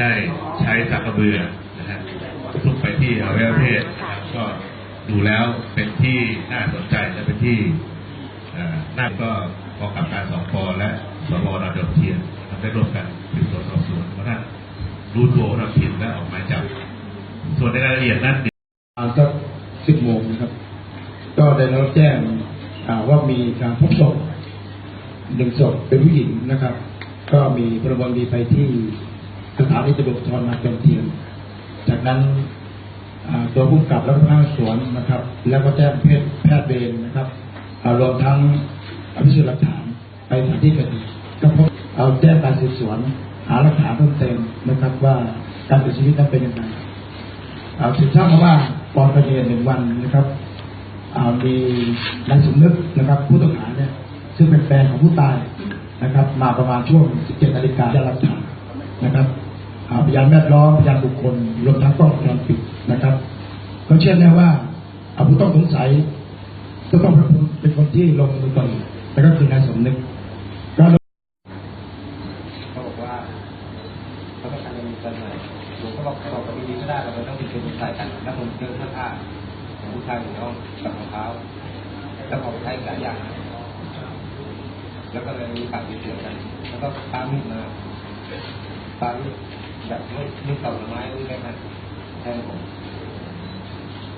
ได้ใช้สักกระเบือนะฮะทุบไปที่อวัยวะเพศก็ดูแล้วเป็นที่น่าสนใจและเป็นที่เอ่อน่าก็กองกับการสองปและสวระดับเทียนทำได้ร่วมกันสืบสวนสอบสวนเพราะนั้นรู้ตัวเราผิดและออกหมายจับ ส่วนในรายละเอียดนั้นประมาณสักสิบโมงนะครับ ก็ได้รับแจ้งว่ามีการพบศพหนึ่งศพเป็นผู้หญิงนะครับ ก็มีพลเมืองดีไปที่ สถานีตำรวจภูธรนาจอมเทียน จากนั้นตัวผู้กับและพนักงสวนนะครับ แล้วก็แจ้งแพทย์แพทย์เวรนะครับอ่ารวมทั้งพิสูจน์หลักฐานไปสถานที่เกิดเหตุก็พบเอาแจ้งการสืบสวน หาหลักฐานเพิ่มเติมนะครับว่าการเสียชีวิตนั้นเป็นยังไงอ่าสืบทราบมาว่าปอนประเดียนหนึ่งวันนะครับอ่ามีนายสมนึกนะครับ ผู้ต้องหาเนี่ยซึ่งเป็นแฟนของผู้ตายนะครับ มาประมาณช่วง 17นาฬิกาได้รับฐาน นะครับอ่าพยานแวดล้อมพยานบุคคลรวมทั้งกล้องวงจรปิดนะครับ ก็เชื่อแน่ว่าอ่าผู้ต้องสงสัยก็ต้องเป็นคนที่ลงมือก่อเหตุแล้วก็คือนายสมนึกก็เขาบอกว่าเขาต้องการจะมีกันใหม่ผมก็บอกเขาบอกกับดีๆก็ได้เราไม่ต้องเป็นคนใส่กันแล้วผมเจอเสื้อผ้าของผู้ชายอยู่น้องกับรองเท้าแล้วเขาใช้หลายอย่าง แล้วก็เลยมีปากมีเสียงกัน แล้วก็ปามีดมา ปามีดแบบไม่ไม่ต่อไม้หรืออะไรนะแทงผม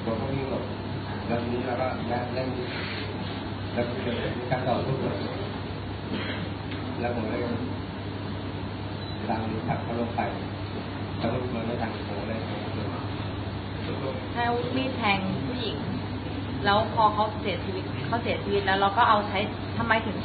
ผมก็วิ่งหลบแล้วนี้เราก็แล่นเล่นแล้วก็เกิดการต่อสู้กันแล้วผมเลยดังผักเขาลงไปแล้วก็มันไม่ดังผมเลยใช้อาวุธมีดแทงผู้หญิง แล้วพอเขาเสียชีวิตเขาเสียชีวิตแล้วเราก็เอาใช้ทำไมถึง